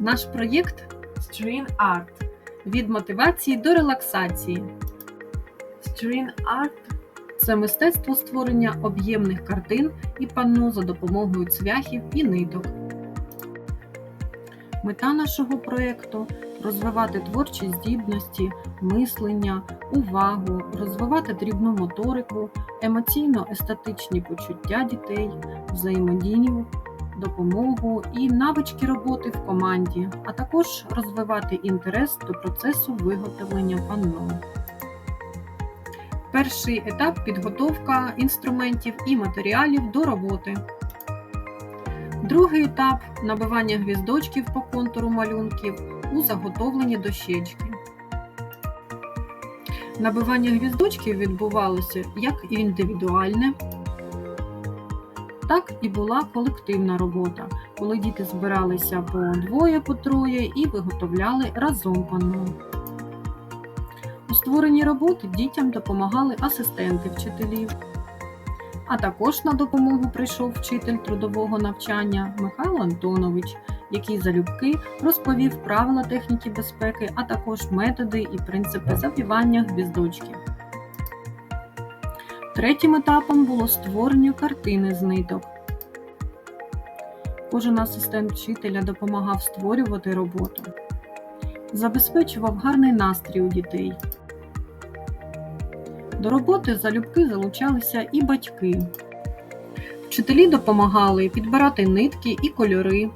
Наш проєкт Stream Art. від мотивації до релаксації. Stream Art Це мистецтво створення об'ємних картин і панно за допомогою цвяхів і ниток. Мета нашого проєкту розвивати творчі здібності, мислення, увагу, розвивати дрібну моторику, емоційно-естетичні почуття дітей, взаємодію, допомогу і навички роботи в команді, а також розвивати інтерес до процесу виготовлення панно. Перший етап підготовка інструментів і матеріалів до роботи. Другий етап набивання гвіздочків по контуру малюнків у заготовленні дощечки. Набивання гвіздочків відбувалося як індивідуальне, так і була колективна робота, коли діти збиралися по двоє, по троє і виготовляли разом панно. У створенні роботи дітям допомагали асистенти вчителів. А також на допомогу прийшов вчитель трудового навчання Михайло Антонович, який залюбки розповів правила техніки безпеки, а також методи і принципи завівання гвіздочків. Третім етапом було створення картини з ниток. Кожен асистент вчителя допомагав створювати роботу, забезпечував гарний настрій у дітей. До роботи залюбки залучалися і батьки. Вчителі допомагали підбирати нитки і кольори.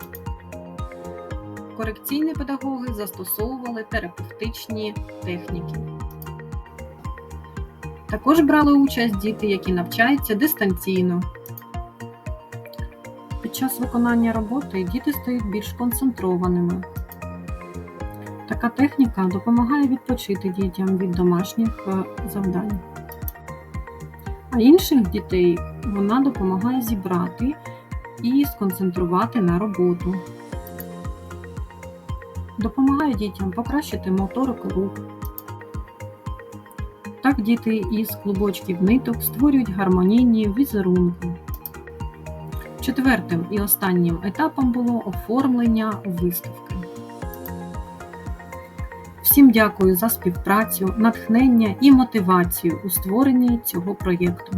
Корекційні педагоги застосовували терапевтичні техніки. Також брали участь діти, які навчаються дистанційно. Під час виконання роботи діти стають більш концентрованими. Така техніка допомагає відпочити дітям від домашніх е, завдань. А інших дітей вона допомагає зібрати і сконцентрувати на роботу. Допомагає дітям покращити моторику рук. Так діти із клубочків ниток створюють гармонійні візерунки. Четвертим і останнім етапом було оформлення виставки. Всім дякую за співпрацю, натхнення і мотивацію у створенні цього проєкту.